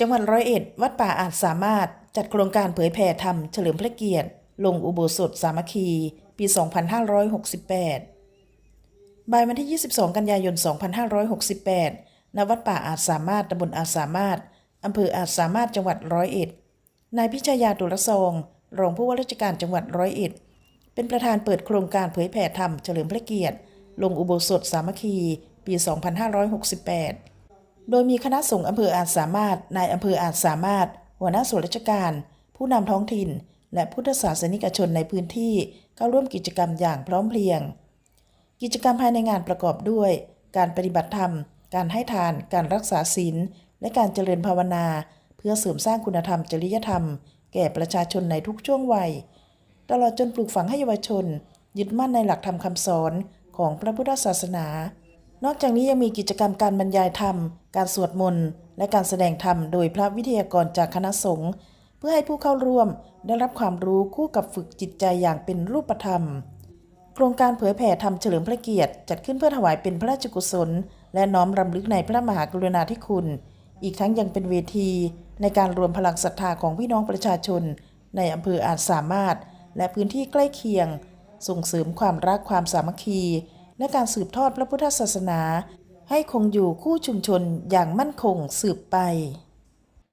จังหวัดร้อยเอ็ด วัดป่าอาจสามารถจัดโครงการเผยแผ่ธรรมเฉลิมพระเกียรติ ลงอุโบสถสามัคคี ปี 2568 บ่ายวันที่ 22 กันยายน 2568 ณ วัดป่าอาจสามารถตำบลอาจสามารถอำเภออาจสามารถจังหวัดร้อยเอ็ด นายพิชยาตุลซองรองผู้ว่าราชการจังหวัดร้อยเอ็ด เป็นประธานเปิดโครงการเผยแผ่ธรรมเฉลิมพระเกียรติ ลงอุโบสถสามัคคี ปี 2568 โดยมีคณะสงฆ์อำเภออาจสามารถ นายอำเภออาจสามารถ หัวหน้าส่วนราชการ ผู้นำท้องถิ่น และพุทธศาสนิกชนในพื้นที่เข้าร่วมกิจกรรมอย่างพร้อมเพรียง กิจกรรมภายในงานประกอบด้วย การปฏิบัติธรรม การให้ทาน การรักษาศีล และการเจริญภาวนา เพื่อเสริมสร้างคุณธรรมจริยธรรม แก่ประชาชนในทุกช่วงวัย ตลอดจนปลูกฝังให้เยาวชน ยึดมั่นในหลักธรรมคำสอนของพระพุทธศาสนา นอกจากนี้ยังมีกิจกรรมการบรรยายธรรม การสวดมนต์ และการแสดงธรรมโดยพระวิทยากรจากคณะสงฆ์เพื่อให้ผู้เข้าร่วมได้รับความรู้คู่กับฝึกจิตใจอย่างเป็นรูปธรรม โครงการเผยแผ่ธรรมเฉลิมพระเกียรติ จัดขึ้นเพื่อถวายเป็นพระราชกุศล และน้อมรำลึกในพระมหากรุณาธิคุณ อีกทั้งยังเป็นเวที ในการรวมพลังศรัทธาของพี่น้องประชาชน ในอำเภออาจสามารถ และพื้นที่ใกล้เคียง ส่งเสริมความรักความสามัคคี และการสืบทอดพระพุทธศาสนา ให้คงอยู่คู่ชุมชนอย่างมั่นคงสืบไป